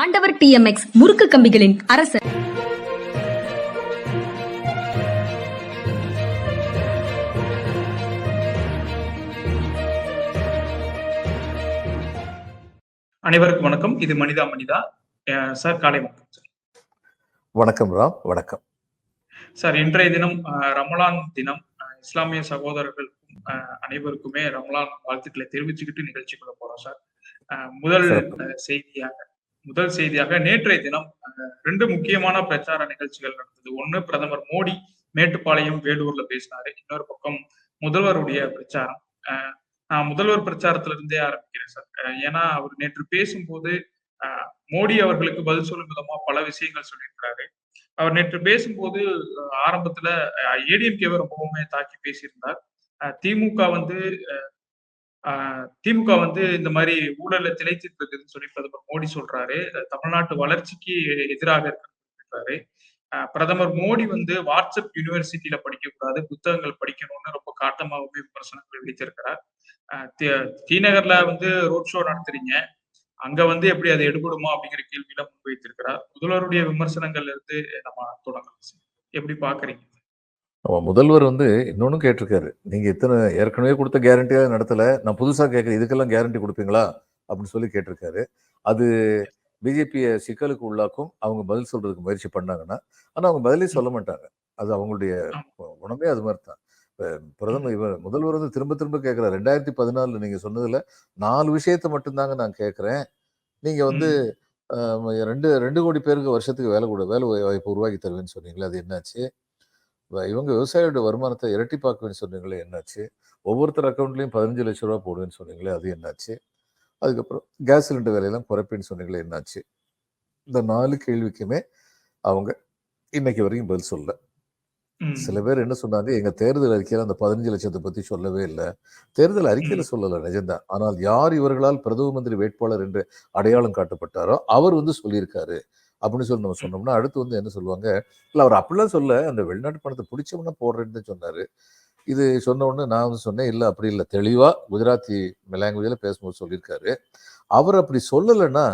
ஆண்டவர் டிஎம்எக்ஸ் முறுக்கு கம்பிகளின் அரசர். அனைவருக்கும் வணக்கம். இது மனிதா மனிதா. அஹ் சார் காலை வணக்கம் சார். வணக்கம் ராம். வணக்கம். சார் இன்றைய தினம் ரமலான் தினம் அஹ், இஸ்லாமிய சகோதரர்களுக்கும் அஹ், அனைவருக்குமே ரமலான் வாழ்த்துக்களை தெரிவிச்சுக்கிட்டு நிகழ்ச்சிக்குள்ள போறோம் சார். அஹ், முதல் செய்தியாக முதல் செய்தியாக நேற்றைய தினம் அஹ், ரெண்டு முக்கியமான பிரச்சார நிகழ்ச்சிகள் நடந்தது. ஒண்ணு பிரதமர் மோடி மேட்டுப்பாளையம் வேலூர்ல பேசினாரு. இன்னொரு பக்கம் முதல்வருடைய பிரச்சாரம். நான் முதல்வர் பிரச்சாரத்துல இருந்தே ஆரம்பிக்கிறேன் சார். ஏன்னா அவர் நேற்று பேசும்போது மோடி அவர்களுக்கு பதில் சொல்லும் விதமா பல விஷயங்கள் சொல்லியிருக்கிறாரு. அவர் நேற்று பேசும்போது ஆரம்பத்துல ஏடிஎம்கேவை ரொம்பவுமே தாக்கி பேசியிருந்தார். அஹ், திமுக வந்து அஹ், திமுக வந்து இந்த மாதிரி ஊழல திளைத்துட்டு இருக்குதுன்னு சொல்லி பிரதமர் மோடி சொல்றாரு. தமிழ்நாட்டு வளர்ச்சிக்கு எதிராக இருக்கிறாரு பிரதமர் மோடி வந்து வாட்ஸ்அப் யூனிவர்சிட்டியில படிக்க கூடாது புத்தகங்கள் படிக்கணும்னு ரொம்ப காட்டமாகவே விமர்சனங்கள் வைத்திருக்கிறார் அஹ், தி- வந்து ரோட் ஷோ நடத்துறீங்க. அங்க வந்து எப்படி அது எடுபடுமா அப்படிங்கிற கேள்வியில முன்வைத்திருக்கிறார். முதல்வருடைய விமர்சனங்கள்ல இருந்து நம்ம தொடங்கலாம் எப்படி பாக்குறீங்க? நம்ம முதல்வர் வந்து இன்னொன்னும் கேட்டிருக்காரு. நீங்க இத்தனை ஏற்கனவே கொடுத்த கேரண்டியா நடத்தல. நான் புதுசா கேட்கறேன். இதுக்கெல்லாம் கேரண்டி கொடுப்பீங்களா? அப்படின்னு சொல்லி கேட்டிருக்காரு. அது பிஜேபியை சிக்கலுக்கு உள்ளாக்கும். அவங்க பதில் சொல்றதுக்கு முயற்சி பண்ணாங்கன்னா ஆனா அவங்க பதிலே சொல்ல மாட்டாங்க. அது அவங்களுடைய உணவே அது மாதிரி தான் பிரதமர் இவர் முதல்வர் வந்து திரும்ப திரும்ப கேட்கிறார். ரெண்டாயிரத்தி பதினாலுல நீங்க சொன்னதுல நாலு விஷயத்த மட்டும்தாங்க நான் கேட்கிறேன். நீங்க வந்து ரெண்டு ரெண்டு கோடி பேருக்கு வருஷத்துக்கு வேலை கூட வேலை வாய்ப்பு உருவாக்கி தருவேன்னு சொன்னீங்களே அது என்னாச்சு? இவங்க விவசாயியோட வருமானத்தை இரட்டிப்பாக்குவேன்னு சொன்னீங்களே என்னாச்சு? ஒவ்வொருத்தர் அக்கௌண்ட்லயும் பதினஞ்சு லட்ச ரூபா போடுவேன்னு சொன்னீங்களே அது என்னாச்சு? அதுக்கப்புறம் கேஸ் சிலிண்டர் விலையெல்லாம் குறைப்பேன்னு சொன்னீங்களே என்னாச்சு? இந்த நாலு கேள்விக்குமே அவங்க இன்னைக்கு வரைக்கும் பதில் சொல்ல ம். சில பேர் என்ன சொன்னாங்க எங்க தேர்தல் அறிக்கையில அந்த பதினஞ்சு லட்சத்தை பத்தி சொல்லவே இல்லை. தேர்தல் அறிக்கையில சொல்லல நிஜம்தான். ஆனால் யார் இவர்களால் பிரதம மந்திரி வேட்பாளர் என்று அடையாளம் காட்டப்பட்டாரோ அவர் வந்து சொல்லியிருக்காரு. அப்படின்னு சொல்லி நம்ம சொன்னோம்னா அடுத்து வந்து என்ன சொல்லுவாங்க இல்லை அவர் அப்படிலாம் சொல்ல அந்த வெளிநாட்டு பணத்தை பிடிச்சவனா போடுறேன்னு தான் சொன்னாரு. இது சொன்ன உடனே நான் வந்து சொன்னேன் இல்லை அப்படி இல்லை. தெளிவா குஜராத்தி லாங்குவேஜ்ல பேசும்போது சொல்லியிருக்காரு. அவர் அப்படி சொல்லலைன்னா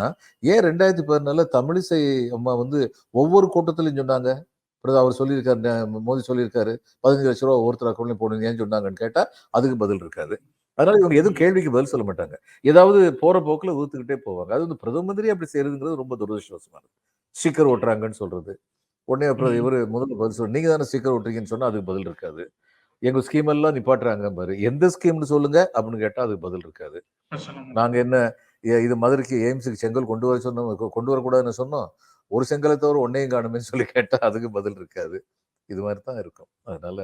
ஏன் ரெண்டாயிரத்தி பதினால தமிழிசை அம்மா வந்து ஒவ்வொரு கூட்டத்திலையும் சொன்னாங்க? அப்புறம் அவர் சொல்லியிருக்காரு மோதி சொல்லியிருக்காரு. பதினஞ்சு லட்ச ரூபா ஒருத்தர் அக்கௌண்ட்லையும் போடுங்க. சொன்னாங்கன்னு கேட்டால் அதுக்கு பதில் இருக்காது. அதனால இவங்க எதுவும் கேள்விக்கு பதில் சொல்ல மாட்டாங்க. ஏதாவது போற போக்கில் ஊத்துக்கிட்டே போவாங்க. அது வந்து பிரதம மந்திரி அப்படி செய்யறதுங்கிறது ரொம்ப துரதிருஷ்டவசமானது. ஸ்டிக்கர் ஓட்டுறாங்கன்னு சொல்றது. உடனே அப்புறம். இவர் முதல்ல பதில் சொல்ல நீங்க தானே ஸ்டிக்கர் ஓட்டுறீங்கன்னு சொன்னா அதுக்கு பதில் இருக்காது. எங்க ஸ்கீம் எல்லாம் நிப்பாட்டுறாங்க பாரு. எந்த ஸ்கீம்னு சொல்லுங்க அப்படின்னு கேட்டா அதுக்கு பதில் இருக்காது. நாங்க என்ன இது மதுரைக்கு எய்ம்ஸுக்கு செங்கல் கொண்டு வர சொன்னோம் கொண்டு வரக்கூடாதுன்னு சொன்னோம். ஒரு செங்கலை தவிர ஒன்னையும் காணுமேன்னு சொல்லி கேட்டா அதுக்கு பதில் இருக்காது. இது மாதிரி தான் இருக்கும். அதனால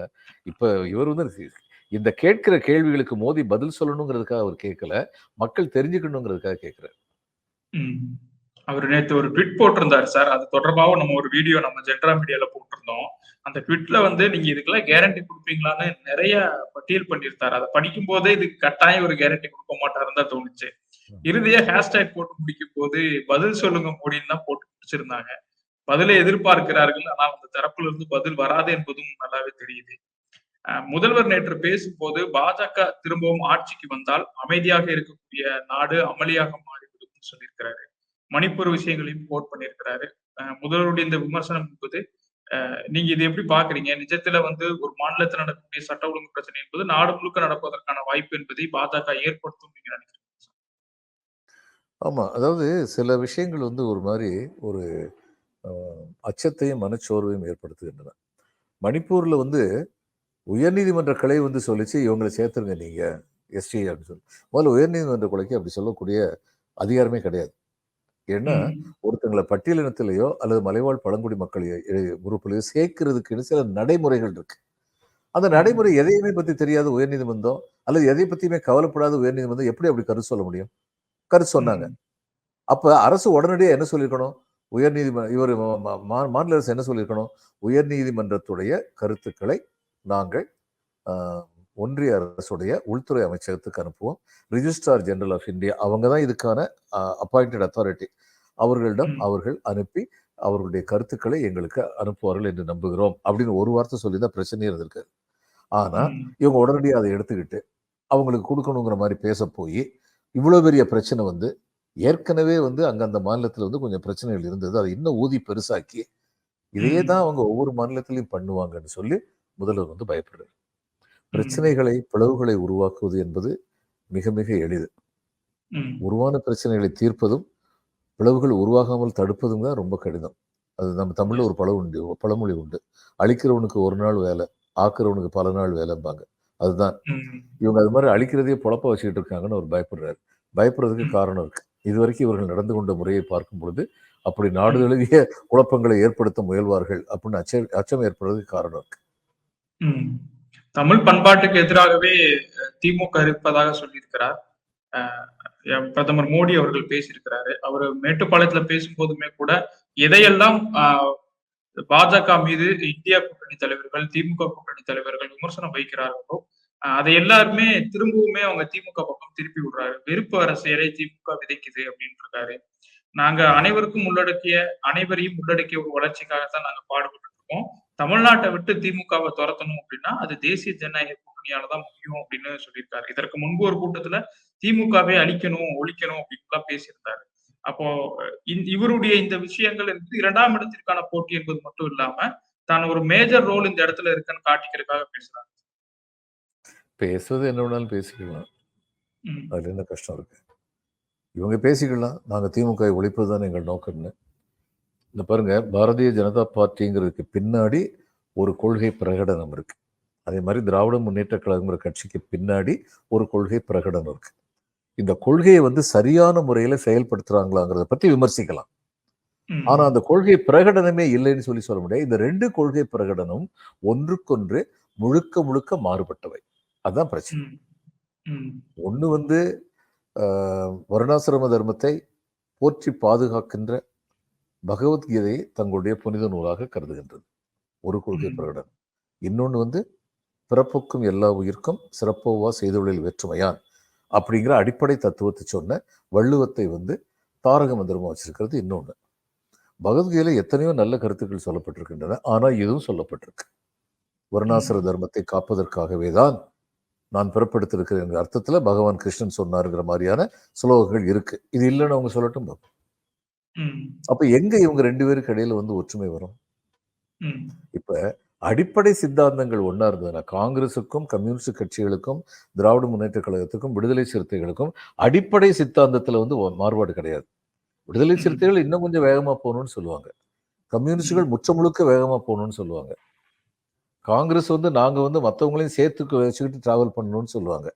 இப்ப இவர் வந்து இந்த கேட்கிற கேள்விகளுக்கு மோதி பதில் சொல்லணுங்கிறதுக்காக அவர் கேட்கல. மக்கள் தெரிஞ்சுக்கணுங்கிறதுக்காக கேட்கிறார். அவர் நேற்று ஒரு ட்விட் போட்டிருந்தாரு சார். அது தொடர்பாக நம்ம ஒரு வீடியோ நம்ம ஜென்ரா மீடியால போட்டிருந்தோம். அந்த ட்விட்ல வந்து நீங்க இதுக்கெல்லாம் கேரண்டி கொடுப்பீங்களான்னு நிறைய பட்டியல் பண்ணியிருந்தாரு. அதை படிக்கும் போதே இதுக்கு கட்டாயம் ஒரு கேரண்டி கொடுக்க மாட்டாருன்னு தான் தோணுச்சு. இறுதியா ஹேஷ்டேக் போட்டு முடிக்கும் போது பதில் சொல்லுங்க மோடின்னு தான் போட்டு முடிச்சிருந்தாங்க. பதிலை எதிர்பார்க்கிறார்கள். ஆனால் அந்த தரப்புல இருந்து பதில் வராது என்பதும் நல்லாவே தெரியுது. முதல்வர் நேற்று பேசும்போது பாஜக திரும்பவும் ஆட்சிக்கு வந்தால் அமைதியாக இருக்கக்கூடிய நாடு அமளியாக மாறிவிடும் சொல்லியிருக்கிறாரு. மணிப்பூர் விஷயங்களையும் கோட் பண்ணியிருக்கிறாரு. முதல்வருடைய இந்த விமர்சனம் என்பது நீங்க இதை எப்படி பாக்குறீங்க நிஜத்துல வந்து ஒரு மாநிலத்தில் நடக்கக்கூடிய சட்ட ஒழுங்கு பிரச்சனை என்பது நாடு முழுக்க நடப்பதற்கான வாய்ப்பு என்பதை பாஜக ஏற்படுத்தும் நீங்க நினைக்கிறீங்க ஆமா. அதாவது சில விஷயங்கள் வந்து ஒரு மாதிரி ஒரு அச்சத்தையும் மனச்சோர்வையும் ஏற்படுத்துகின்றன. மணிப்பூர்ல வந்து உயர்நீதிமன்ற கிளை வந்து சொல்லிச்சு இவங்களை சேர்த்துருங்க நீங்க எஸ்டி அப்படின்னு சொல்லி. முதல்ல உயர்நீதிமன்ற கொலைக்கு அப்படி சொல்லக்கூடிய அதிகாரமே கிடையாது. ஏன்னா ஒருத்தங்களை பட்டியலினத்திலேயோ அல்லது மலைவாழ் பழங்குடி மக்களையோ இ- உறுப்புலையோ சேர்க்கிறதுக்குன்னு சில நடைமுறைகள் இருக்கு. அந்த நடைமுறை எதையுமே பத்தி தெரியாத உயர்நீதிமன்றம் அல்லது எதை பத்தியுமே கவலைப்படாத உயர்நீதிமன்றம் எப்படி அப்படி கருத்து சொல்ல முடியும்? கருத்து சொன்னாங்க. அப்ப அரசு உடனடியாக என்ன சொல்லியிருக்கணும்? உயர்நீதிமன்ற இவர் மாநில அரசு என்ன சொல்லியிருக்கணும்? உயர்நீதிமன்றத்துடைய கருத்துக்களை நாங்கள் ஆஹ், ஒன்றிய அரசுடைய உள்துறை அமைச்சகத்துக்கு அனுப்புவோம். ரிஜிஸ்ட்ரார் ஜெனரல் ஆஃப் இந்தியா அவங்க தான் இதுக்கான அப்பாயிண்டட் அத்தாரிட்டி அவர்களிடம். அவர்கள் அனுப்பி அவர்களுடைய கருத்துக்களை எங்களுக்கு அனுப்புவார்கள் என்று நம்புகிறோம். அப்படின்னு ஒரு வார்த்தை சொல்லி தான் பிரச்சனையே இருந்திருக்கு ஆனா ம், இவங்க உடனடியாக அதை எடுத்துக்கிட்டு அவங்களுக்கு கொடுக்கணுங்கிற மாதிரி பேச போய் இவ்வளோ பெரிய பிரச்சனை வந்து ஏற்கனவே வந்து அங்க அந்த மாநிலத்துல வந்து கொஞ்சம் பிரச்சனைகள் இருந்தது. அதை இன்னும் ஊதி பெருசாக்கி இதையே. தான் அவங்க ஒவ்வொரு மாநிலத்திலையும் பண்ணுவாங்கன்னு சொல்லி முதல்வர் வந்து பயப்படுறாரு. பிரச்சனைகளை பிளவுகளை உருவாக்குவது என்பது மிக மிக எளிது. உருவான பிரச்சனைகளை தீர்ப்பதும் பிளவுகள் உருவாகாமல் தடுப்பதும் தான் ரொம்ப கடினம் அது நம்ம தமிழ்ல. ஒரு பழ உண்டு பழமொழி உண்டு அழிக்கிறவனுக்கு ஒரு நாள் வேலை ஆக்குறவனுக்கு பல நாள் வேலைம்பாங்க அதுதான். இவங்க அது மாதிரி அழிக்கிறதையே பொழப்ப வச்சுக்கிட்டு இருக்காங்கன்னு அவர் பயப்படுறாரு பயப்படுறதுக்கு. காரணம் இருக்கு இதுவரைக்கும் இவர்கள் நடந்து கொண்ட முறையை பார்க்கும் பொழுது அப்படி நாடு தழுவிய குழப்பங்களை ஏற்படுத்த முயல்வார்கள் அப்படின்னு அச்ச அச்சம் ஏற்படுறதுக்கு காரணம் இருக்கு. தமிழ் பண்பாட்டுக்கு எதிராகவே திமுக இருப்பதாக சொல்லியிருக்கிறார். எம் பிரதமர் மோடி அவர்கள் பேசியிருக்கிறாரு. அவர் மேட்டுப்பாளையத்துல பேசும்போதுமே கூட எதையெல்லாம் பாஜக மீது இந்தியா கூட்டணி தலைவர்கள் திமுக கூட்டணி தலைவர்கள் விமர்சனம் வைக்கிறார்களோ அதை எல்லாருமே திரும்பவுமே அவங்க திமுக பக்கம் திருப்பி விடுறாரு. வெறுப்பு அரசியலை திமுக விதைக்குது அப்படின்னு இருக்காரு. நாங்க அனைவருக்கும் உள்ளடக்கிய அனைவரையும் உள்ளடக்கிய ஒரு வளர்ச்சிக்காகத்தான் நாங்க பாடுபட்டு இருக்கோம். தமிழ்நாட்டை விட்டு திமுகவை துரத்தணும் அப்படின்னா அது தேசிய ஜனநாயக கூட்டணியால தான் முடியும் அப்படின்னு சொல்லியிருக்காரு. இதற்கு முன்பு ஒரு கூட்டத்துல திமுகவை அழிக்கணும் ஒழிக்கணும் அப்படின்லாம் பேசியிருந்தாரு. அப்போ இவருடைய இந்த விஷயங்கள் என்பது இரண்டாம் இடத்திற்கான போட்டி என்பது மட்டும் இல்லாம தான் ஒரு மேஜர் ரோல் இந்த இடத்துல இருக்குன்னு காட்டிக்கிறதுக்காக பேசுறாரு. பேசுவது என்ன வேணாலும் பேசிக்கலாம். அதுல என்ன கஷ்டம் இருக்கு? இவங்க பேசிக்கலாம். நாங்க திமுக ஒழிப்பது தான் எங்கள் நோக்கம்னு. இந்த பாருங்க பாரதிய ஜனதா பார்ட்டிங்கிறதுக்கு பின்னாடி ஒரு கொள்கை பிரகடனம் இருக்கு. அதே மாதிரி திராவிட முன்னேற்ற கழகங்கிற கட்சிக்கு பின்னாடி ஒரு கொள்கை பிரகடனம் இருக்கு. இந்த கொள்கையை வந்து சரியான முறையில செயல்படுத்துறாங்களாங்கிறத பத்தி விமர்சிக்கலாம். ஆனா அந்த கொள்கை பிரகடனமே இல்லைன்னு சொல்லி சொல்ல முடியாது. இந்த ரெண்டு கொள்கை பிரகடனம் ஒன்றுக்கொன்று முழுக்க முழுக்க மாறுபட்டவை. அதுதான் பிரச்சனை. ஒன்று வந்து வருணாசிரம தர்மத்தை போற்றி பாதுகாக்கின்ற பகவத்கீதையை தங்களுடைய புனித நூலாக கருதுகின்றது. ஒரு கொள்கை. பிரகடனம். இன்னொன்று வந்து பிறப்புக்கும் எல்லா உயிர்க்கும் சிறப்போவா செய்தொழில் வேற்றுமையான் அப்படிங்கிற அடிப்படை தத்துவத்தை சொன்ன வள்ளுவத்தை வந்து தாரக மந்திரமா வச்சிருக்கிறது இன்னொன்று பகவத்கீதையில எத்தனையோ நல்ல கருத்துக்கள் சொல்லப்பட்டிருக்கின்றன. ஆனால் இதுவும் சொல்லப்பட்டிருக்கு. வருணாசிர தர்மத்தை காப்பதற்காகவே தான் நான் பிறப்பெடுத்திருக்கிறேன் என்ற அர்த்தத்துல பகவான் கிருஷ்ணன் சொன்னாருங்கிற மாதிரியான ஸ்லோகங்கள் இருக்கு. இது இல்லைன்னு அவங்க சொல்லட்டும் பாப்போம். அப்ப எங்க இவங்க ரெண்டு பேருக்கு இடையில வந்து ஒற்றுமை வரும்? இப்ப அடிப்படை சித்தாந்தங்கள் ஒண்ணா இருந்ததுன்னா காங்கிரசுக்கும் கம்யூனிஸ்ட் கட்சிகளுக்கும் திராவிட முன்னேற்ற கழகத்துக்கும் விடுதலை சிறுத்தைகளுக்கும் அடிப்படை சித்தாந்தத்துல வந்து மாறுபாடு கிடையாது. விடுதலை. சிறுத்தைகள் இன்னும் கொஞ்சம் வேகமா போகணும்னு சொல்லுவாங்க. கம்யூனிஸ்டுகள் முற்ற முழுக்க வேகமா போகணும்னு சொல்லுவாங்க. காங்கிரஸ் வந்து நாங்க வந்து மத்தவங்களையும் சேர்த்து வச்சுக்கிட்டு டிராவல் பண்ணணும்னு சொல்லுவாங்க.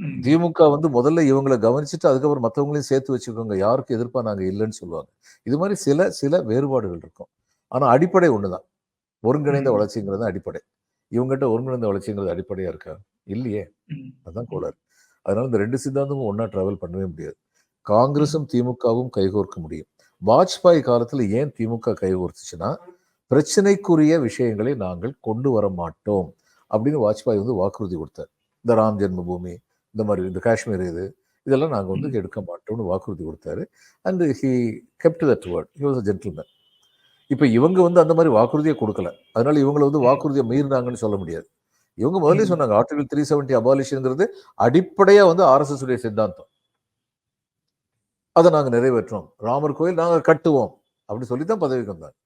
திமுக வந்து முதல்ல இவங்களை கவனிச்சுட்டு அதுக்கப்புறம் மற்றவங்களையும் சேர்த்து வச்சுக்கோங்க. யாருக்கு எதிர்ப்பா நாங்க இல்லைன்னு சொல்லுவாங்க. இது மாதிரி சில சில வேறுபாடுகள் இருக்கும். ஆனா அடிப்படை ஒண்ணுதான். ஒருங்கிணைந்த. வளர்ச்சிங்கிறது அடிப்படை. இவங்ககிட்ட ஒருங்கிணைந்த வளர்ச்சிங்கிறது அடிப்படையா இருக்கா? இல்லையே. ம், அதான் கோளாறு. அதனால இந்த ரெண்டு சித்தாந்தமும் ஒண்ணா டிராவல் பண்ணவே முடியாது. காங்கிரஸும் திமுகவும் கைகோர்க்க முடியும். வாஜ்பாய் காலத்துல ஏன் திமுக கைகோர்த்துச்சுன்னா பிரச்சனைக்குரிய விஷயங்களை நாங்கள் கொண்டு வர மாட்டோம் அப்படின்னு வாஜ்பாய் வந்து வாக்குறுதி கொடுத்தார். இந்த ராம் ஜென்மபூமி இந்த மாதிரி இந்த காஷ்மீர் இது இதெல்லாம் நாங்கள் வந்து எடுக்க மாட்டோம்னு வாக்குறுதி கொடுத்தாரு. And he kept that word he was a gentleman இப்போ இவங்க வந்து அந்த மாதிரி வாக்குறுதியை கொடுக்கல. அதனால இவங்களை வந்து வாக்குறுதியை மீறினாங்கன்னு சொல்ல முடியாது. இவங்க முதல்ல ம். சொன்னாங்க ஆர்டிகல் த்ரீ செவன்டி அபாலிஷனுங்கிறது அடிப்படையா வந்து ஆர்எஸ்எஸ் உடைய சித்தாந்தம். அதை நாங்க நிறைவேற்றோம் ராமர் கோயில் நாங்க கட்டுவோம் அப்படி சொல்லி தான் பதவிக்கு வந்தாங்க.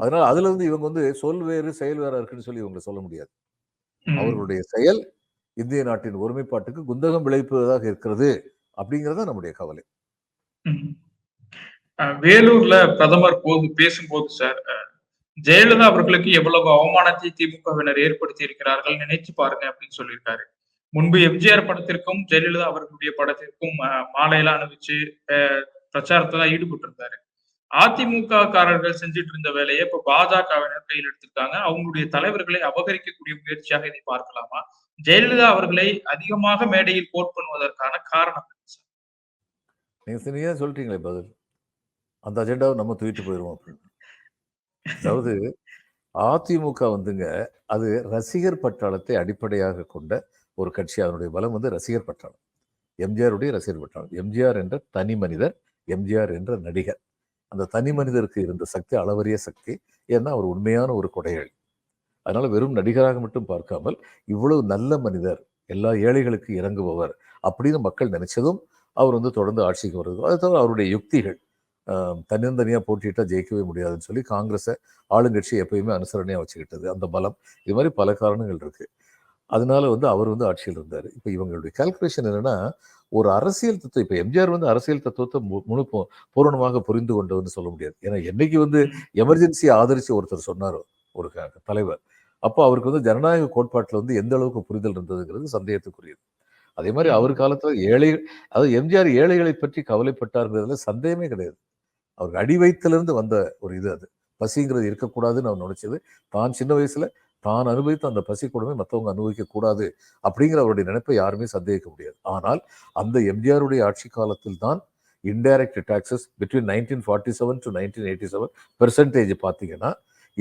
அதனால அதுல இருந்து இவங்க வந்து சொல் வேறு செயல் வேற இருக்குன்னு சொல்லி இவங்க சொல்ல முடியாது. அவர்களுடைய செயல் இந்திய நாட்டின் ஒருமைப்பாட்டுக்கு குந்தகம் விளைவிப்பதாக இருக்கிறது அப்படிங்கிறத நம்முடைய கவலை. வேலூர்ல பிரதமர் போது பேசும்போது சார் அஹ் ஜெயலலிதா அவர்களுக்கு எவ்வளவு அவமானத்தை திமுகவினர் ஏற்படுத்தி இருக்கிறார்கள் நினைச்சு பாருங்க அப்படின்னு சொல்லியிருக்காரு. முன்பு எம்ஜிஆர் படத்திற்கும் ஜெயலலிதா அவர்களுடைய படத்திற்கும் அஹ், மாலையெல்லாம் அணிவிச்சு அஹ், பிரச்சாரத்துல ஈடுபட்டு இருந்தாரு அதிமுக காரர்கள் செஞ்சுட்டு இருந்த வேலையை இப்ப பாஜகவினர் கையில் எடுத்திருக்காங்க. அவங்களுடைய தலைவர்களை அபகரிக்கக்கூடிய முயற்சியாக இதை பார்க்கலாமா? ஜெயலலிதா அவர்களை அதிகமாக மேடையில் கோட் பண்ணுவதற்கான காரணம் நீங்க சரியா சொல்றீங்களே பதில். அந்த அஜெண்டாவை நம்ம தூக்கிட்டு போயிடுவோம் அப்படின்னு. அதாவது அதிமுக வந்துங்க அது ரசிகர் பட்டாளத்தை அடிப்படையாக கொண்ட ஒரு கட்சி. அதனுடைய பலம் வந்து ரசிகர் பட்டாளம். எம்ஜிஆருடைய ரசிகர் பட்டாளம். எம்ஜிஆர் என்ற தனி மனிதர் எம்ஜிஆர் என்ற நடிகர். அந்த தனி மனிதருக்கு இருந்த சக்தி அளவரிய சக்தி ஏன்னா அவர் உண்மையான ஒரு கொடையாளி. அதனால வெறும் நடிகராக மட்டும் பார்க்காமல் இவ்வளவு நல்ல மனிதர் எல்லா ஏழைகளுக்கு இறங்குபவர் அப்படின்னு மக்கள் நினைச்சதும் அவர் வந்து தொடர்ந்து ஆட்சிக்கு வருது அது தவிர அவருடைய யுக்திகள் ஆஹ், தன்னந்தனியா போட்டியிட்டா ஜெயிக்கவே முடியாதுன்னு சொல்லி காங்கிரஸை ஆளுங்கட்சி எப்பயுமே அனுசரணையா வச்சுக்கிட்டது. அந்த பலம் இது மாதிரி பல காரணங்கள் இருக்கு. அதனால வந்து அவர் வந்து ஆட்சியில் இருந்தார். இப்போ இவங்களுடைய கால்குலேஷன் என்னன்னா ஒரு அரசியல் தத்துவம் இப்போ எம்ஜிஆர் வந்து அரசியல் தத்துவத்தை மு- முழு பூரணமாக புரிந்து கொண்டவர்னு சொல்ல முடியாது. ஏன்னா என்னைக்கு வந்து எமர்ஜென்சி ஆதரிச்சு ஒருத்தர் சொன்னாரோ ஒரு தலைவர் அப்போ அவருக்கு வந்து ஜனநாயக கோட்பாட்டில் வந்து எந்த அளவுக்கு புரிதல் இருந்ததுங்கிறது சந்தேகத்துக்குரியது. அதே மாதிரி அவர் காலத்துல ஏழை அதாவது எம்ஜிஆர் ஏழைகளை பற்றி கவலைப்பட்டாருங்கிறதுல சந்தேகமே கிடையாது. அவருக்கு அடி வயிற்றிலிருந்து வந்த ஒரு இது அது. பசிங்கிறது இருக்கக்கூடாதுன்னு அவர் நினைச்சது. தான் சின்ன வயசுல தான் அனுபவித்த அந்த பசி கொடுமை மற்றவங்க அனுபவிக்க கூடாது அப்படிங்கிற அவருடைய நினைப்பை யாருமே சந்தேகிக்க முடியாது. ஆனால் அந்த எம்ஜிஆருடைய ஆட்சி காலத்தில் தான் indirect taxes between nineteen forty seven to nineteen eighty seven percentage பார்த்தீங்கன்னா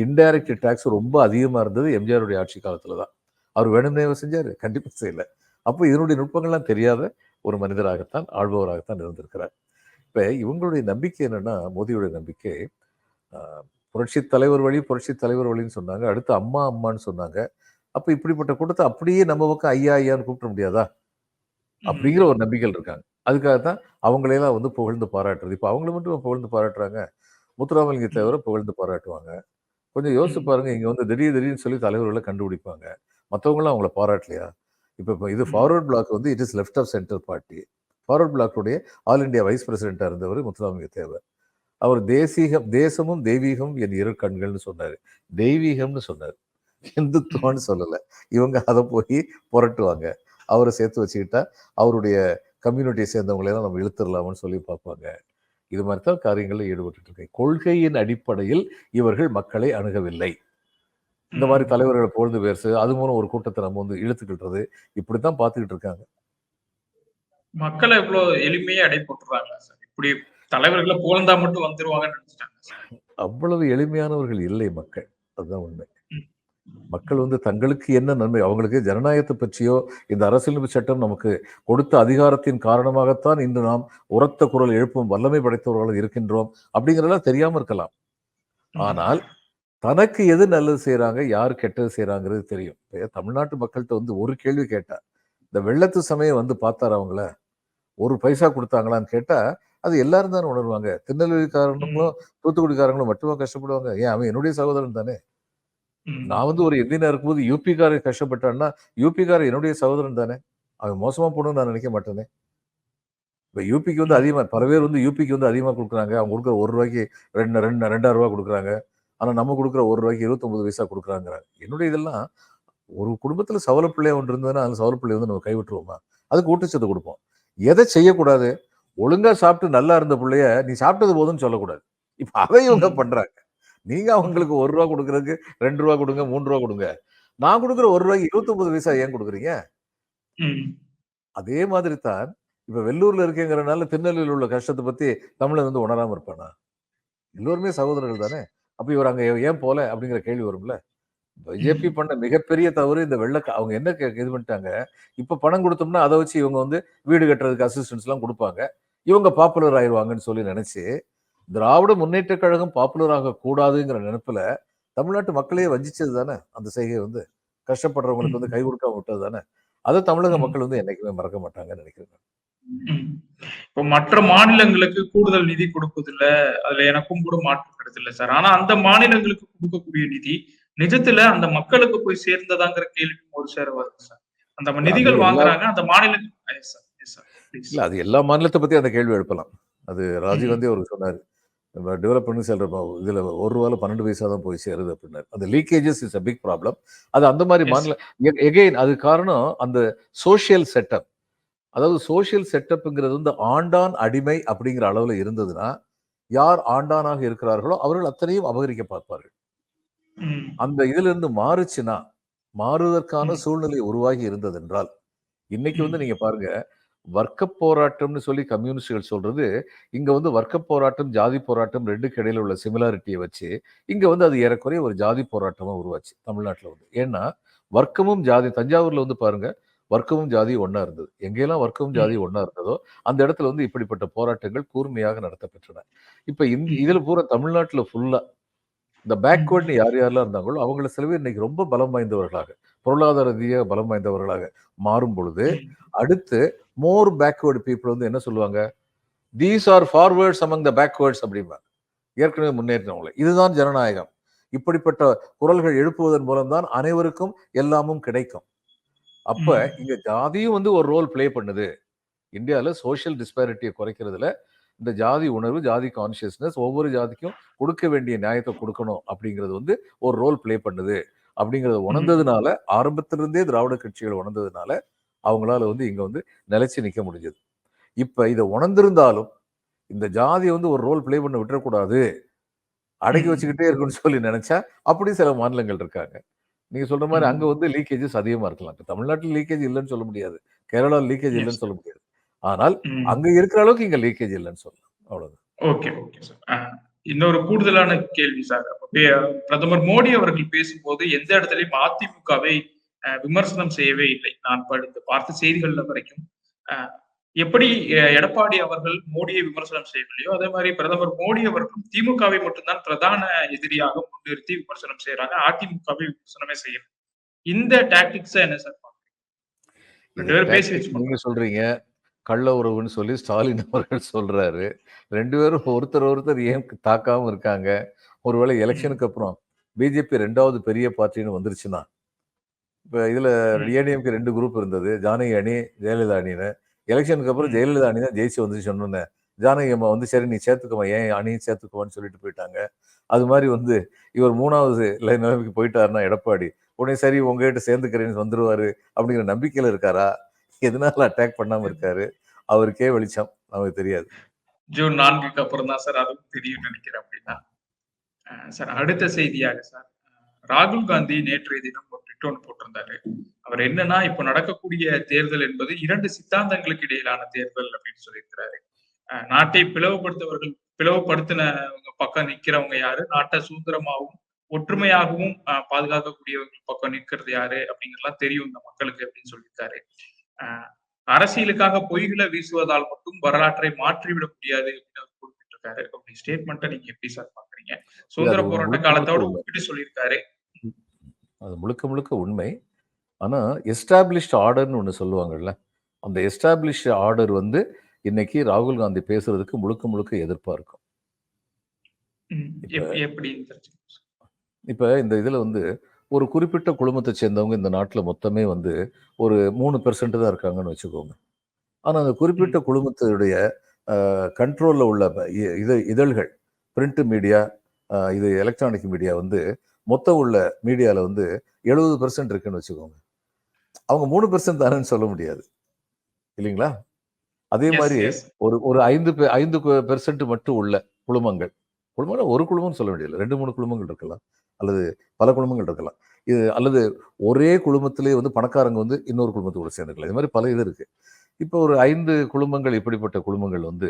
இன்டைரக்ட் டாக்ஸ் ரொம்ப அதிகமாக இருந்தது எம்ஜிஆருடைய ஆட்சி காலத்தில் தான் அவர் வேணும்னே செஞ்சார். கண்டிப்பாக செய்யல. அப்போ இதனுடைய நுட்பங்கள்லாம் தெரியாத ஒரு மனிதராகத்தான் ஆள்பவராகத்தான் இருந்திருக்கிறார். இப்போ இவங்களுடைய நம்பிக்கை என்னன்னா மோடியுடைய நம்பிக்கை புரட்சி தலைவர் வழி புரட்சி தலைவர் வழின்னு சொன்னாங்க. அடுத்து அம்மா அம்மான்னு சொன்னாங்க. அப்போ இப்படிப்பட்ட கூட்டத்தை அப்படியே நம்ம பக்கம் ஐயா ஐயான்னு கூப்பிட முடியாதா? அப்படிங்கிற ஒரு நம்பிக்கைகள் இருக்காங்க. அதுக்காக தான் அவங்களையெல்லாம் வந்து புகழ்ந்து பாராட்டுறது. இப்போ அவங்கள மட்டும் புகழ்ந்து பாராட்டுறாங்க. முத்துராமலிங்க தேவரை புகழ்ந்து பாராட்டுவாங்க. கொஞ்சம் யோசிச்சு ம். பாருங்க. இங்க வந்து திடீர் திடீர்னு சொல்லி தலைவர்களை கண்டுபிடிப்பாங்க. மற்றவங்களாம் அவங்கள பாராட்டலையா? இப்போ இப்போ இது. ஃபார்வர்ட் பிளாக் வந்து it is left of centre party Forward பிளாக்குடைய all India vice பிரசிடென்ட்டாக இருந்தவர் முத்துராமலிங்க தேவர். அவர் தேசீகம் தேசமும் தெய்வீகம் என் இரு கண்கள்னு சொன்னார். தெய்வீகம்னு சொன்னார். இந்துத்துவம்னு சொல்லலை. இவங்க அதை போய் புரட்டுவாங்க. அவரை சேர்த்து வச்சுக்கிட்டா அவருடைய கம்யூனிட்டியை சேர்ந்தவங்களெல்லாம் நம்ம இழுத்துடலாம்னு சொல்லி பார்ப்பாங்க. இது மாதிரி தான் காரியங்களில் ஈடுபட்டு இருக்கேன் கொள்கையின் அடிப்படையில் இவர்கள் மக்களை அணுகவில்லை. இந்த மாதிரி தலைவர்களை புகழ்ந்து பேசு அது மூலம் ஒரு கூட்டத்தை நம்ம வந்து இழுத்துக்கிட்டுறது இப்படித்தான் பார்த்துக்கிட்டு இருக்காங்க மக்களை இவ்வளவு எளிமையா அடை போட்டுறாங்க சார்? இப்படி தலைவர்களை புகழ்ந்தா மட்டும் வந்துருவாங்கன்னு நினைச்சிட்டாங்க அவ்வளவு எளிமையானவர்கள் இல்லை மக்கள். அதுதான் உண்மை. மக்கள் வந்து தங்களுக்கு என்ன நன்மை அவங்களுக்கு ஜனநாயகத்தை பற்றியோ இந்த அரசியலமைப்பு சட்டம் நமக்கு கொடுத்த அதிகாரத்தின் காரணமாகத்தான் இன்று நாம் உரத்த குரல் எழுப்பும் வல்லமை படைத்தவர்களாக இருக்கின்றோம் அப்படிங்கிறதெல்லாம் தெரியாம இருக்கலாம். ஆனால் தனக்கு எது நல்லது செய்றாங்க யார் கெட்டது செய்றாங்கிறது தெரியும். தமிழ்நாட்டு மக்கள்கிட்ட வந்து ஒரு கேள்வி கேட்டா இந்த வெள்ளத்து சமயம் வந்து பார்த்தாரு அவங்கள? ஒரு பைசா கொடுத்தாங்களான்னு கேட்டா அது எல்லாரும் தானே உணர்வாங்க. திருநெல்வேலிக்காரங்களும் தூத்துக்குடிக்காரங்களும் மட்டுமா கஷ்டப்படுவாங்க? ஏன் அவன் என்னுடைய சகோதரன் தானே. நான் வந்து ஒரு இந்தியனா இருக்கும்போது யூபிக்காரன் கஷ்டப்பட்டான்னா யூபிக்காரன் என்னுடைய சகோதரன் தானே. அவன் மோசமா போகணும்னு நான் நினைக்க மாட்டேனே. இப்போ யூபிக்கு வந்து அதிகமா பல பேர் வந்து யூபிக்கு வந்து அதிகமா கொடுக்குறாங்க. அவங்க கொடுக்குற ஒரு ரூபாய்க்கு ரெண்டு ரெண்டு ரெண்டாயிரம் ரூபாய் கொடுக்குறாங்க. ஆனா நம்ம கொடுக்குற ஒரு ரூபாய்க்கு இருபத்தொன்பது பைசா கொடுக்குறாங்கிறாங்க. என்னுடைய இதெல்லாம் ஒரு குடும்பத்துல சவல பிள்ளை ஒன்று இருந்ததுன்னா அந்த சவல பிள்ளை வந்து நம்ம கைவிட்டுருவோமா? அதுக்கு ஊட்டச்சத்து கொடுப்போம். எதை செய்யக்கூடாது? ஒழுங்கா சாப்பிட்டு நல்லா இருந்த பிள்ளைய நீ சாப்பிட்டது போதும்னு சொல்லக்கூடாது. இப்ப அதை இவங்க ம். நீங்க அவங்களுக்கு ஒரு ரூபா கொடுக்கறதுக்கு ரெண்டு ரூபா கொடுங்க மூணு ரூபா கொடுங்க. நான் கொடுக்குற ஒரு ரூபாய்க்கு இருபத்தொன்பது பைசா ஏன் கொடுக்குறீங்க. அதே மாதிரி தான் இப்ப வெள்ளூர்ல இருக்கேங்கிறனால திருநெல்வேலியில் உள்ள கஷ்டத்தை பத்தி தமிழன் வந்து உணராம இருப்பானா? எல்லோருமே சகோதரர்கள் தானே? அப்ப இவர் அங்க ஏன் போல அப்படிங்கிற கேள்வி வரும்ல. பிஜேபி பண்ண மிகப்பெரிய தவறு இந்த வெள்ள அவங்க என்ன கே- இது பண்ணிட்டாங்க? இப்ப பணம் கொடுத்தோம்னா அதை வச்சு இவங்க வந்து வீடு கட்டுறதுக்கு அசிஸ்டன்ஸ் எல்லாம் கொடுப்பாங்க. இவங்க பாப்புலர் ஆயிடுவாங்கன்னு சொல்லி நினைச்சு திராவிட முன்னேற்ற கழகம் பாப்புலர் ஆக கூடாதுங்கிற நினைப்புல தமிழ்நாட்டு மக்களையே வஞ்சிச்சது தானே அந்த செய்கை வந்து கஷ்டப்படுறவங்களுக்கு வந்து கை கொடுக்காம விட்டது தானே அதை தமிழக. மக்கள் வந்து என்னைக்குமே மறக்க மாட்டாங்கன்னு நினைக்கிறேன். இப்போ மற்ற மாநிலங்களுக்கு கூடுதல் நிதி கொடுப்பதில்ல அதுல எனக்கும் கூட மாற்று கருத்து இல்லை சார் ஆனா அந்த மாநிலங்களுக்கு கொடுக்கக்கூடிய நிதி நிஜத்துல அந்த மக்களுக்கு போய் சேர்ந்ததாங்கிற கேள்வி ஒரு சேர வருது சார் அந்த நிதிகள் வாங்குறாங்க அந்த மாநில Yes, sir. Yes, sir. Please. இல்ல அது எல்லா மாநிலத்தை பத்தி அந்த கேள்வி எழுப்பலாம் அது ராஜீவ்காந்தி அவருக்கு சொன்னாரு நம்ம டெவலப் பண்ணி செல்ற இதுல ஒரு ரூபால பன்னெண்டு பைசா தான் போய் சேருது அப்படின்னாரு அந்த leakages is a big problem அது அந்த மாதிரி. மாநில எகெயின் அது காரணம் அந்த சோஷியல் செட்டப் அதாவது சோஷியல் செட்டப்ங்கிறது வந்து ஆண்டான் அடிமை அப்படிங்கிற அளவுல இருந்ததுன்னா யார் ஆண்டானாக இருக்கிறார்களோ அவர்கள் அத்தனையும் அபகரிக்க பார்ப்பார்கள். அந்த இதுல இருந்து மாறுச்சுன்னா மாறுவதற்கான. சூழ்நிலை உருவாகி இருந்ததென்றால் இன்னைக்கு வந்து. நீங்க பாருங்க வர்க்க போராட்டம்னு சொல்லி கம்யூனிஸ்டுகள் சொல்றது இங்க வந்து வர்க்க போராட்டம் ஜாதி போராட்டம் ரெண்டுக்கு இடையில உள்ள சிமிலாரிட்டியை வச்சு இங்க வந்து அது ஏறக்குறைய ஒரு ஜாதி போராட்டமா உருவாச்சு தமிழ்நாட்டுல வந்து. ஏன்னா வர்க்கமும் ஜாதி தஞ்சாவூர்ல வந்து பாருங்க வர்க்கமும் ஜாதி ஒண்ணா இருந்தது. எங்கெல்லாம் வர்க்கமும் ஜாதி ஒண்ணா இருந்ததோ அந்த இடத்துல வந்து இப்படிப்பட்ட போராட்டங்கள் கூர்மையாக நடத்தப்பெற்றன. இப்ப இந்த இதுல பூரா தமிழ்நாட்டுல ஃபுல்லா இந்த பேக்வேர்ட்னு யார் யாரெல்லாம் இருந்தாங்களோ அவங்கள சில பேர் இன்னைக்கு ரொம்ப பலம் வாய்ந்தவர்களாக பொருளாதார ரீதியாக பலம் வாய்ந்தவர்களாக மாறும் பொழுது. அடுத்து மோர் பேக்வேர்டு பீப்புள் வந்து என்ன சொல்லுவாங்க? These are forwards among the backwards அப்படிம்பாங்க. ஏற்கனவே முன்னேறினவங்களை இதுதான் ஜனநாயகம். இப்படிப்பட்ட குரல்கள் எழுப்புவதன் மூலம்தான் அனைவருக்கும் எல்லாமும் கிடைக்கும். அப்ப. இங்க ஜாதியும் வந்து ஒரு ரோல் ப்ளே பண்ணுது. இந்தியாவில் சோஷியல் டிஸ்பாரிட்டியை குறைக்கிறதுல இந்த ஜாதி உணர்வு ஜாதி கான்சியஸ்னஸ் ஒவ்வொரு ஜாதிக்கும் கொடுக்க வேண்டிய நியாயத்தை கொடுக்கணும் அப்படிங்கிறது வந்து ஒரு ரோல் ப்ளே பண்ணுது. அப்படிங்கிறத உணர்ந்ததுனால ஆரம்பத்திலிருந்தே திராவிட கட்சிகள் உணர்ந்ததுனால அவங்களால வந்து இங்க வந்து நிலைச்சு நிக்க முடிஞ்சது. இப்ப இதை உணர்ந்திருந்தாலும் இந்த ஜாதியை வந்து ஒரு ரோல் ப்ளே பண்ண விட்டுறக்கூடாது. அடக்கி. வச்சுக்கிட்டே இருக்குன்னு சொல்லி நினைச்சா அப்படி சில மாநிலங்கள் இருக்காங்க. நீங்க சொல்ற மாதிரி. அங்க வந்து லீக்கேஜஸ் அதிகமா இருக்கலாம். இப்ப தமிழ்நாட்டில் லீக்கேஜ் இல்லைன்னு சொல்ல முடியாது. கேரளா லீக்கேஜ். இல்லைன்னு சொல்ல முடியாது. ஆனால். அங்க இருக்கிற அளவுக்கு இங்க லீக்கேஜ் இல்லைன்னு சொல்லலாம். அவ்வளவுதான். ஓகே ஓகே சார் இன்னொரு கூடுதலான கேள்வி சார் பிரதமர் மோடி அவர்கள் பேசும்போது எந்த இடத்துலயும் அதிமுகவை விமர்சனம் செய்யவே இல்லை. நான் படித்து பார்த்த செய்திகள்ல வரைக்கும் எப்படி எடப்பாடி அவர்கள் மோடியை விமர்சனம் செய்யவில்லையோ அதே மாதிரி பிரதமர் மோடி அவர்களும் திமுகவை மட்டும்தான் பிரதான எதிரியாக முன்னிறுத்தி விமர்சனம் செய்யறாங்க அதிமுகவை விமர்சனமே செய்யல. இந்த டாக்டிக்ஸ் என்ன சார். நீங்க சொல்றீங்க கள்ள உறவுன்னு சொல்லி ஸ்டாலின் அவர்கள் சொல்றாரு. ரெண்டு பேரும் ஒருத்தர் ஒருத்தர் ஏன் தாக்காம இருக்காங்க? ஒருவேளை எலெக்ஷனுக்கு அப்புறம் பிஜேபி ரெண்டாவது பெரிய பார்ட்டின்னு வந்துருச்சுன்னா இப்ப இதுல. ஏடிஎம்கே ரெண்டு குரூப் இருந்தது. ஜானகி அணி ஜெயலலிதா அணின்னு. எலெக்ஷனுக்கு அப்புறம். ஜெயலலிதா அணி தான் ஜெயிச்சு வந்து சொன்னோன்னே. ஜானகி அம்மா வந்து சரி நீ சேர்த்துக்கோமா ஏன் அணியும் சேர்த்துக்கோன்னு சொல்லிட்டு போயிட்டாங்க. அது மாதிரி வந்து இவர் மூணாவது லை- நிலைமைக்கு போயிட்டாருன்னா எடப்பாடி உடனே சரி உங்ககிட்ட சேர்ந்துக்கிறேன்னு வந்துருவாரு அப்படிங்கிற நம்பிக்கையில இருக்காரா? எதனால அட்டாக் பண்ணாம இருக்காரு? அவருக்கே வெளிச்சம். நமக்கு தெரியாது. ஜூன் நான்குக்கு அப்புறம் தான் சார் அதுவும் தெரியும் நினைக்கிறேன் அப்படின்னா. சார் அடுத்த செய்தியாக சார் ராகுல் காந்தி நேற்றைய தினம் ஒரு ட்விட் ஒன்று போட்டிருந்தாரு. அவர் என்னன்னா இப்ப நடக்கக்கூடிய தேர்தல் என்பது இரண்டு சித்தாந்தங்களுக்கு இடையிலான தேர்தல் அப்படின்னு சொல்லியிருக்கிறாரு. நாட்டை பிளவுபடுத்தவர்கள் பிளவுபடுத்தினவங்க பக்கம் நிக்கிறவங்க யாரு? நாட்டை சுதந்திரமாகவும் ஒற்றுமையாகவும் அஹ் பாதுகாக்கக்கூடியவங்க பக்கம் நிற்கிறது யாரு? அப்படிங்கறதெல்லாம் தெரியும் இந்த மக்களுக்கு அப்படின்னு சொல்லியிருக்காரு. அரசியலுக்காக பொய்களை வீசுவதால் மட்டும் வரலாற்றை மாற்றிவிட முடியாது அப்படின்னு அவர் குறிப்பிட்டிருக்காரு. அப்படி ஸ்டேட்மெண்ட்டை நீங்க எப்படி சார் பாக்குறீங்க? சுதந்திர போராட்ட காலத்தோட ஒப்பிட்டு சொல்லியிருக்காரு. அது முழுக்க முழுக்க உண்மை. ஆனா எஸ்டாப்ளிஷ்ட் ஆர்டர்னு ஒன்று சொல்லுவாங்கல்ல அந்த எஸ்டாப்ளிஷ்ட் ஆர்டர் வந்து இன்னைக்கு ராகுல் காந்தி பேசுறதுக்கு முழுக்க முழுக்க எதிர்ப்பா இருக்கும். இப்ப இந்த இதுல வந்து ஒரு குறிப்பிட்ட குழுமத்தை சேர்ந்தவங்க இந்த நாட்டுல மொத்தமே வந்து ஒரு மூணு பெர்சன்ட் தான் இருக்காங்கன்னு வச்சுக்கோங்க. ஆனா அந்த குறிப்பிட்ட குழுமத்துடைய கண்ட்ரோல்ல உள்ள இது இதழ்கள் பிரிண்ட் மீடியா இது எலக்ட்ரானிக் மீடியா வந்து மொத்தம் உள்ள மீடியால வந்து எழுபது பெர்சன்ட் இருக்குன்னு வச்சுக்கோங்க. அவங்க மூணு பெர்சன்ட் தானேன்னு சொல்ல முடியாது. இல்லைங்களா? அதே மாதிரி. ஒரு ஒரு ஐந்து ஐந்து பெர்சன்ட் மட்டும் உள்ள குழுமங்கள். குழுமம் ஒரு குழுமம்னு சொல்ல முடியல ரெண்டு மூணு குழுமங்கள் இருக்கலாம். அல்லது பல குழுமங்கள் இருக்கலாம். இது அல்லது ஒரே குழுமத்திலே வந்து பணக்காரங்க வந்து இன்னொரு குழுமத்தோட சேர்ந்துக்கலாம். இது மாதிரி பல இது இருக்கு. இப்போ ஒரு ஐந்து குழுமங்கள் இப்படிப்பட்ட குழுமங்கள் வந்து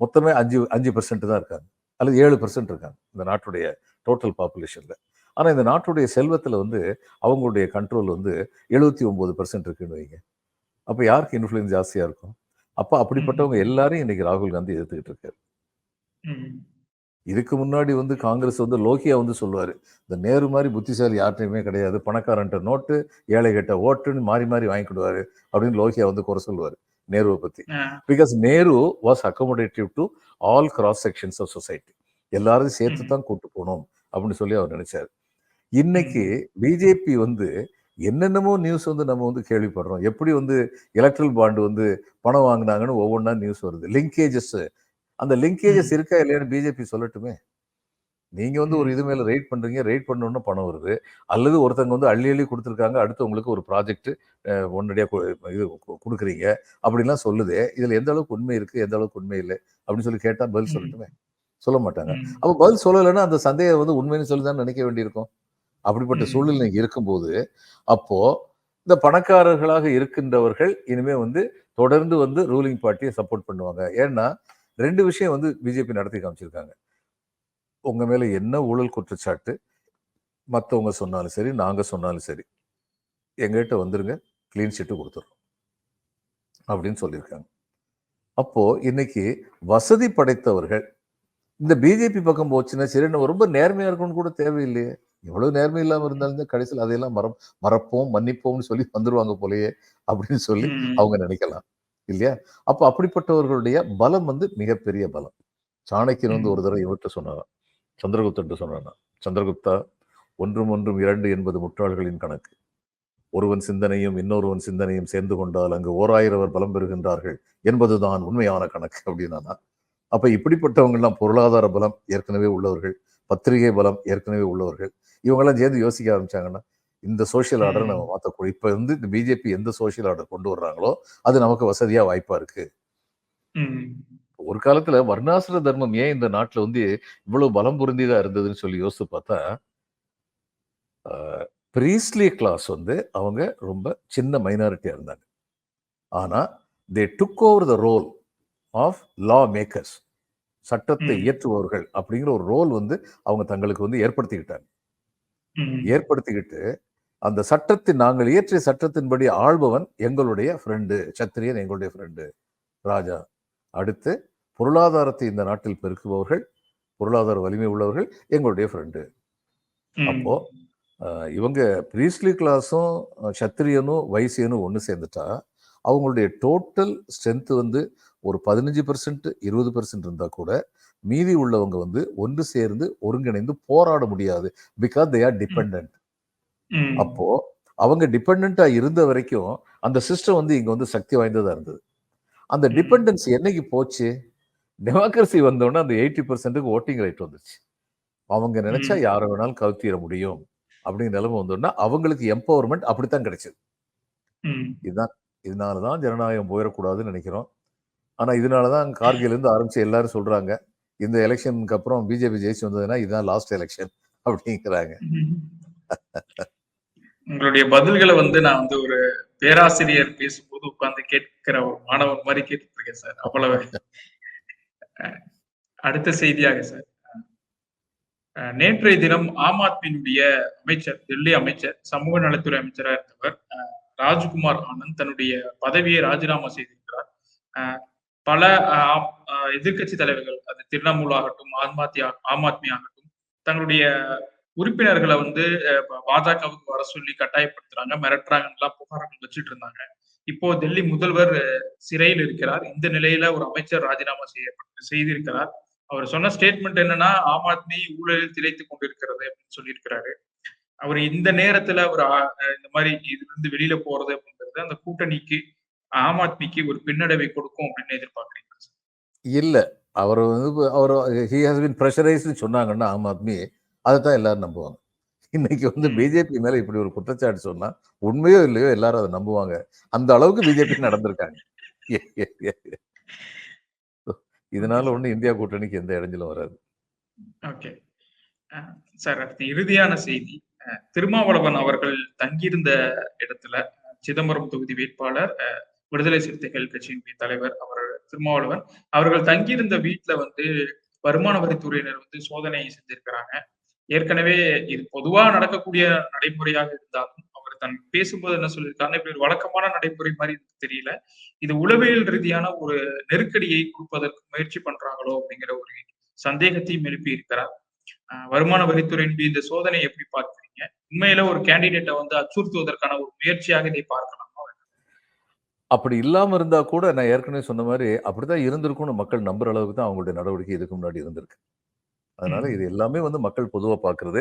மொத்தமே அஞ்சு அஞ்சு பெர்சன்ட் தான் இருக்காங்க. அல்லது ஏழு பெர்சன்ட் இருக்காங்க. இந்த நாட்டுடைய டோட்டல் பாப்புலேஷன்ல ஆனா இந்த நாட்டுடைய செல்வத்துல வந்து அவங்களுடைய கண்ட்ரோல் வந்து எழுபத்தி ஒன்பது பெர்சன்ட் இருக்குன்னு வைங்க. அப்ப யாருக்கு இன்ஃப்ளூயன்ஸ் ஜாஸ்தியா இருக்கும்? அப்ப அப்படிப்பட்டவங்க எல்லாரையும் இன்னைக்கு ராகுல் காந்தி எதிர்த்துக்கிட்டு இருக்காரு. இதுக்கு முன்னாடி வந்து காங்கிரஸ் வந்து லோகியா வந்து சொல்லுவாரு இந்த நேரு மாதிரி புத்திசாலி யார்ட்டையுமே கிடையாது. பணக்காரன்ட்ட நோட்டு ஏழை கிட்ட ஓட்டுன்னு மாறி மாறி வாங்கிக்கிடுவாரு அப்படின்னு லோகியா வந்து குறை சொல்லுவாரு நேருவை பத்தி. அஹ், because Nehru was accommodative to all cross sections of society எல்லாரையும் சேர்த்து. தான் கூட்டு போகணும் அப்படின்னு சொல்லி அவர் நினைச்சாரு. இன்னைக்கு பிஜேபி வந்து என்னென்னமோ நியூஸ் வந்து நம்ம வந்து கேள்விப்படுறோம். எப்படி வந்து எலக்ட்ரல் பாண்டு வந்து பணம் வாங்கினாங்கன்னு ஒவ்வொன்றா நியூஸ் வருது. லிங்கேஜஸ் அந்த லிங்கேஜஸ் இருக்கா இல்லையான்னு பிஜேபி சொல்லட்டுமே. நீங்க வந்து ஒரு இது மேல ரைட் பண்றீங்க. ரைட் பண்ணணும்னு பணம் வருது. அல்லது ஒருத்தங்க வந்து அள்ளி அள்ளி கொடுத்துருக்காங்க. அடுத்து உங்களுக்கு ஒரு ப்ராஜெக்ட் ஒன்னடியா இது கொடுக்குறீங்க. அப்படிலாம் சொல்லுது. இதுல எந்த அளவுக்கு உண்மை இருக்கு? எந்த அளவுக்கு உண்மை இல்லை? அப்படின்னு சொல்லி கேட்டா பதில். சொல்லட்டுமே. சொல்ல மாட்டாங்க. அப்ப பதில் சொல்லலைன்னா அந்த சந்தேகம் வந்து உண்மைன்னு சொல்லி தான் நினைக்க வேண்டியிருக்கும். அப்படிப்பட்ட. சூழ்நிலை இருக்கும்போது அப்போ இந்த பணக்காரர்களாக இருக்கின்றவர்கள் இனிமே வந்து தொடர்ந்து வந்து ரூலிங் பார்ட்டியை சப்போர்ட் பண்ணுவாங்க. ஏன்னா ரெண்டு விஷயம் வந்து பிஜேபி நடத்தி காமிச்சிருக்காங்க. உங்க மேல என்ன ஊழல் குற்றச்சாட்டு? மத்தவங்க சொன்னாலும் சரி நாங்க சொன்னாலும் சரி எங்ககிட்ட வந்துருங்க க்ளீன் ஷீட்டு கொடுத்துட்றோம் அப்படின்னு சொல்லியிருக்காங்க. அப்போ இன்னைக்கு வசதி படைத்தவர்கள் இந்த பிஜேபி பக்கம் போச்சுன்னா சரி நம்ம ரொம்ப நேர்மையா இருக்கணும்னு கூட தேவையில்லையே. எவ்வளவு நேர்மை இல்லாம இருந்தாலும் கடைசியில் அதையெல்லாம் மற மறப்போம் மன்னிப்போம்னு சொல்லி வந்துருவாங்க போலயே அப்படின்னு சொல்லி. அவங்க நினைக்கலாம். இல்லையா? அப்ப அப்படிப்பட்டவர்களுடைய பலம் வந்து மிகப்பெரிய பலம். சாணக்கியன் வந்து ஒரு தடவை இவர்கிட்ட சொன்னாராம். சந்திரகுப்தன் சொன்னாராம் சந்திரகுப்தா ஒன்றும் ஒன்றும் இரண்டு என்பது முட்டாள்களின் கணக்கு. ஒருவன் சிந்தனையும் இன்னொருவன் சிந்தனையும் சேர்ந்து கொண்டால் அங்கு ஓராயிரவர் பலம் பெறுகின்றார்கள் என்பதுதான் உண்மையான கணக்கு அப்படின்னா அப்ப இப்படிப்பட்டவங்க எல்லாம் பொருளாதார பலம் ஏற்கனவே உள்ளவர்கள். பத்திரிகை பலம் ஏற்கனவே உள்ளவர்கள். இவங்கெல்லாம் சேர்ந்து யோசிக்க ஆரம்பிச்சாங்கன்னா இந்த சோஷியல் ஆர்டரை நம்ம மாற்றக்கூடிய இப்ப வந்து இந்த பிஜேபி எந்த சோஷியல் ஆர்டர் கொண்டு வர்றாங்களோ அது நமக்கு வசதியா வாய்ப்பா இருக்கு. ஒரு காலத்துல வர்ணாசிர தர்மம் ஏன் இந்த நாட்டுல வந்து இவ்வளவு பலம் பொருந்தியதா இருந்ததுன்னு சொல்லி யோசிச்சு பார்த்தா ப்ரீஸ்லி கிளாஸ் வந்து அவங்க ரொம்ப சின்ன மைனாரிட்டியா இருந்தாங்க. ஆனா they took over the role of lawmakers சட்டத்தை. இயற்றுபவர்கள் அப்படிங்கிற ஒரு ரோல் வந்து அவங்க தங்களுக்கு வந்து ஏற்படுத்திக்கிட்டாங்க. ஏற்படுத்திக்கிட்டு அந்த சட்டத்தின் நாங்கள் இயற்றிய சட்டத்தின்படி ஆள்பவன் எங்களுடைய ஃப்ரெண்டு சத்திரியன் எங்களுடைய ஃப்ரெண்டு ராஜா அடுத்து பொருளாதாரத்தை இந்த நாட்டில் பெருக்குபவர்கள் பொருளாதார வலிமை உள்ளவர்கள் எங்களுடைய ஃப்ரெண்டு. அப்போ இவங்க ப்ரீஸ்லி கிளாஸும் சத்திரியனும் வைசியனும் ஒன்று சேர்ந்துட்டா அவங்களுடைய டோட்டல் ஸ்ட்ரென்த் வந்து ஒரு பதினஞ்சு பெர்சன்ட் இருபது பெர்சன்ட் இருந்தால் கூட மீதி உள்ளவங்க வந்து ஒன்று சேர்ந்து ஒருங்கிணைந்து போராட முடியாது பிகாஸ் தே ஆர் டிபெண்ட். அப்போ அவங்க டிபெண்டா இருந்த வரைக்கும் அந்த சிஸ்டம் வந்து இங்க வந்து சக்தி வாய்ந்ததா இருந்தது அந்த. டிபெண்டன்ஸ் என்னைக்கு போச்சு டெமோக்ரஸி வந்தோடனே அந்த எயிட்டி பர்சன்ட்டுக்கு ஓட்டிங் ரைட் வந்துச்சு அவங்க நினைச்சா. யாரை வேணாலும் கவுத்திட முடியும் அப்படிங்கிற நிலைமை வந்தோடனே அவங்களுக்கு எம்பவர்மெண்ட் அப்படித்தான் கிடைச்சது. இதுதான் இதனாலதான் ஜனநாயகம் போயிடக்கூடாதுன்னு நினைக்கிறோம் ஆனா இதனால தான் கார்கிலேருந்து ஆரம்பித்து எல்லாரும் சொல்றாங்க இந்த எலெக்ஷனுக்கு அப்புறம் பிஜேபி ஜெயிச்சு வந்ததுன்னா இதுதான் லாஸ்ட் எலெக்ஷன் அப்படிங்கிறாங்க. உங்களுடைய பதில்களை வந்து நான் வந்து ஒரு பேராசிரியர் பேசும்போது உட்கார்ந்து கேட்கிற ஒரு மாணவர் மாதிரி கேட்டுட்டு இருக்கேன் சார் அவ்வளவு. அடுத்த செய்தியாக சார். நேற்றைய தினம் ஆம் ஆத்மியினுடைய அமைச்சர் டெல்லி அமைச்சர் சமூக நலத்துறை அமைச்சராக இருந்தவர் ராஜ்குமார் ஆனந்த் தன்னுடைய பதவியை ராஜினாமா செய்திருக்கிறார். பல எதிர்கட்சி தலைவர்கள் அது திரிணாமுல் ஆகட்டும் ஆம் ஆத்மி ஆம் ஆத்மி ஆகட்டும் தங்களுடைய உறுப்பினர்களை வந்து பாஜகவுக்கு வர சொல்லி கட்டாயப்படுத்துறாங்க மிரட்டுறாங்கலாம் புகார்கள் வச்சுட்டு இருந்தாங்க இப்போ டெல்லி முதல்வர் சிறையில் இருக்கிறார். இந்த நிலையில ஒரு அமைச்சர் ராஜினாமா செய்யப்பட்டு செய்திருக்கிறார். அவர் சொன்ன ஸ்டேட்மெண்ட் என்னன்னா ஆம் ஆத்மி ஊழலில் திளைத்து கொண்டிருக்கிறது அப்படின்னு சொல்லியிருக்கிறாரு. அவர் இந்த நேரத்துல அவர் இந்த மாதிரி இதுல இருந்து வெளியில போறது அப்படிங்கிறது அந்த கூட்டணிக்கு ஆம் ஆத்மிக்கு ஒரு பின்னடைவை கொடுக்கும் அப்படின்னு எதிர்பார்க்கறீங்க இல்ல. அவர் வந்து அவர் ஹி ஹாஸ் பின் ப்ரெஷரைஸ்னு சொன்னாங்கன்னா ஆம் ஆத்மி அதை தான் எல்லாரும் நம்புவாங்க. இன்னைக்கு வந்து. பிஜேபி மேல இப்படி ஒரு குற்றச்சாட்டு சொன்னா உண்மையோ இல்லையோ எல்லாரும் அதை நம்புவாங்க. அந்த அளவுக்கு பிஜேபி நடந்திருக்காங்க. இதனால ஒண்ணு இந்தியா கூட்டணிக்கு எந்த இடைஞ்சலும் வராது. ஓகே. சார் அடுத்து இறுதியான செய்தி. திருமாவளவன் அவர்கள் தங்கியிருந்த இடத்துல சிதம்பரம் தொகுதி வேட்பாளர் விடுதலை சிறுத்தைகள் கட்சியினுடைய தலைவர் அவர் திருமாவளவர் அவர்கள் தங்கியிருந்த வீட்டுல வந்து வருமான வரித்துறையினர் வந்து சோதனை செஞ்சிருக்கிறாங்க. ஏற்கனவே இது பொதுவா நடக்கக்கூடிய நடைமுறையாக இருந்தாலும் அவர் தன் பேசும்போது என்ன சொல்லியிருக்காங்க இப்படி ஒரு வழக்கமான நடைமுறை மாதிரி எனக்கு தெரியல. இது உளவியல் ரீதியான ஒரு நெருக்கடியை கொடுப்பதற்கு முயற்சி பண்றாங்களோ அப்படிங்கிற ஒரு சந்தேகத்தையும் எழுப்பி இருக்கிறார். வருமான வரித்துறையின் இந்த சோதனை எப்படி பார்க்கிறீங்க? உண்மையில ஒரு கேண்டிடேட்டை வந்து அச்சுறுத்துவதற்கான ஒரு முயற்சியாக இதை பார்க்கலாம். அப்படி இல்லாம இருந்தா கூட நான் ஏற்கனவே சொன்ன மாதிரி அப்படிதான் இருந்திருக்கும்னு மக்கள் நம்புற அளவுக்கு தான் அவங்களுடைய நடவடிக்கை இதுக்கு முன்னாடி இருந்திருக்கு. அதனால. இது எல்லாமே வந்து மக்கள் பொதுவா பாக்குறது.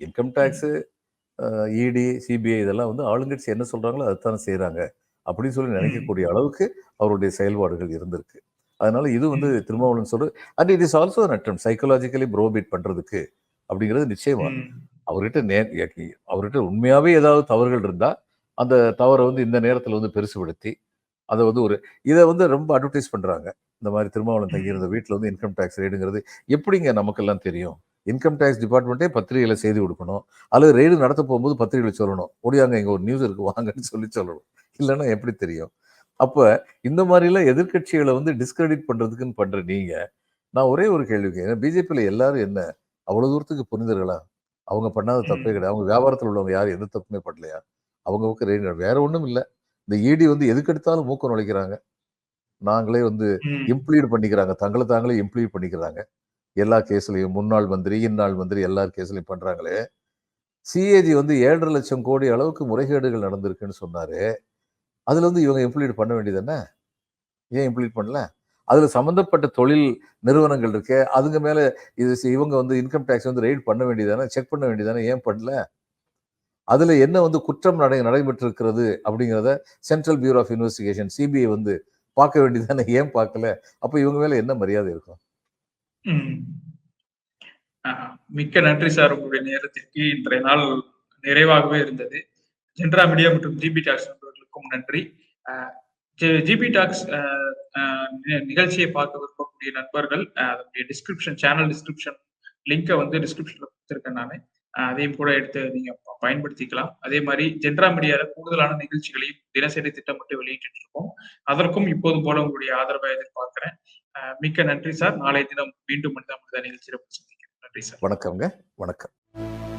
இன்கம் டேக்ஸ் இடி சிபிஐ இதெல்லாம் வந்து ஆளுங்கட்சி என்ன சொல்றாங்களோ அதுதானே செய்றாங்க அப்படின்னு சொல்லி நினைக்கக்கூடிய அளவுக்கு அவருடைய செயல்பாடுகள் இருந்திருக்கு. அதனால இது வந்து திருமாவளவன் சொல்றது அண்ட் இட் இஸ் ஆல்சோ நட்டம் சைக்கலாஜிக்கலி ப்ரோபீட் பண்றதுக்கு அப்படிங்கிறது நிச்சயமா. அவர்கிட்ட நே அவர்கிட்ட உண்மையாவே ஏதாவது தவறுகள் இருந்தா அந்த தவறை வந்து இந்த நேரத்துல வந்து பெருசுபடுத்தி அதை வந்து ஒரு இதை வந்து ரொம்ப அட்வர்டைஸ் பண்றாங்க. இந்த மாதிரி திருமாவளவன் தங்கியிருந்த வீட்டில் வந்து இன்கம் டேக்ஸ் ரெய்டுங்கிறது எப்படிங்க நமக்கெல்லாம் தெரியும்? இன்கம் டேக்ஸ் டிபார்ட்மெண்ட்டே பத்திரிகையில செய்தி கொடுக்கணும். அல்லது ரெய்டு நடத்த போகும்போது பத்திரிகையில சொல்லணும். ஓடியாங்க இங்க ஒரு நியூஸ் இருக்கு வாங்கன்னு சொல்லி சொல்லணும். இல்லைன்னா எப்படி தெரியும்? அப்ப இந்த மாதிரிலாம் எதிர்க்கட்சிகளை வந்து டிஸ்கிரெடிட் பண்றதுக்குன்னு பண்ற நீங்க நான் ஒரே ஒரு கேள்விக்கு ஏன்னா பிஜேபியில எல்லாரும் என்ன? அவ்வளவு தூரத்துக்கு புனிதர்களா அவங்க பண்ணாத தப்பே கிடையாது. அவங்க வியாபாரத்தில் உள்ளவங்க யாரும் எந்த தப்புமே பண்ணலையா? அவங்க பக்கம் வேற ஒண்ணும் இல்லை. இந்த இடி வந்து எதுக்கெடுத்தாலும் மூக்கம் நுழைக்கிறாங்க. நாங்களே வந்து. இம்ப்ளீட் பண்ணிக்கிறாங்க. தங்களை தாங்களே இம்ப்ளீட் பண்ணிக்கிறாங்க. எல்லா கேஸ்லயும் முன்னாள் மந்திரி இந்நாள் மந்திரி எல்லா கேஸ்லயும் பண்றாங்களே. சிஏஜி வந்து ஏழரை லட்சம் கோடி அளவுக்கு முறைகேடுகள் நடந்திருக்குன்னு சொன்னாரு. அதுல வந்து இவங்க இம்ப்ளீட் பண்ண வேண்டியது என்ன ஏன் இம்ப்ளிமெண்ட் பண்ணல? அதுல சம்பந்தப்பட்ட தொழில் நிறுவனங்கள் இருக்கே அதுங்க மேல இது இவங்க வந்து இன்கம் டேக்ஸ் வந்து ரெய்ட் பண்ண வேண்டியதானே செக் பண்ண வேண்டியதானே ஏன் பண்ணல? அதில் என்ன வந்து குற்றம் நடை நடைபெற்று இருக்கிறது அப்படிங்கிறத central bureau of investigation CBI வந்து பார்க்க வேண்டியதானே? ஏன் பார்க்கல? அப்போ இவங்க மேலே என்ன மரியாதை இருக்கும்? ஆஹ் மிக்க நன்றி சார் உங்களுடைய நேரத்திற்கு. இன்றைய நாள் நிறைவாகவே இருந்தது. ஜென்ரா மீடியா மற்றும் ஜிபி டாக்ஸ் நண்பர்களுக்கும் நன்றி. ஜிபி டாக்ஸ் நிகழ்ச்சியை பார்க்க விரும்பக்கூடிய நண்பர்கள் அதனுடைய டிஸ்கிரிப்ஷன் சேனல் டிஸ்கிரிப்ஷன் லிங்கை வந்து டிஸ்கிரிப்ஷன்ல கொடுத்துருக்கேன் நான். அதையும் கூட எடுத்து நீங்க பயன்படுத்திக்கலாம். அதே மாதிரி ஜென்ரா மீடியால கூடுதலான நிகழ்ச்சிகளையும் தினசரி திட்டமிட்டு வெளியிட்டு இருக்கோம் அதற்கும் இப்போது போல உங்களுடைய ஆதரவை எதிர்பார்க்கிறேன். மிக்க நன்றி சார். நாளை தினம் மீண்டும் மனிதா மனிதா நிகழ்ச்சியில் சந்திக்கிறேன். நன்றி சார். வணக்கம்ங்க. வணக்கம்.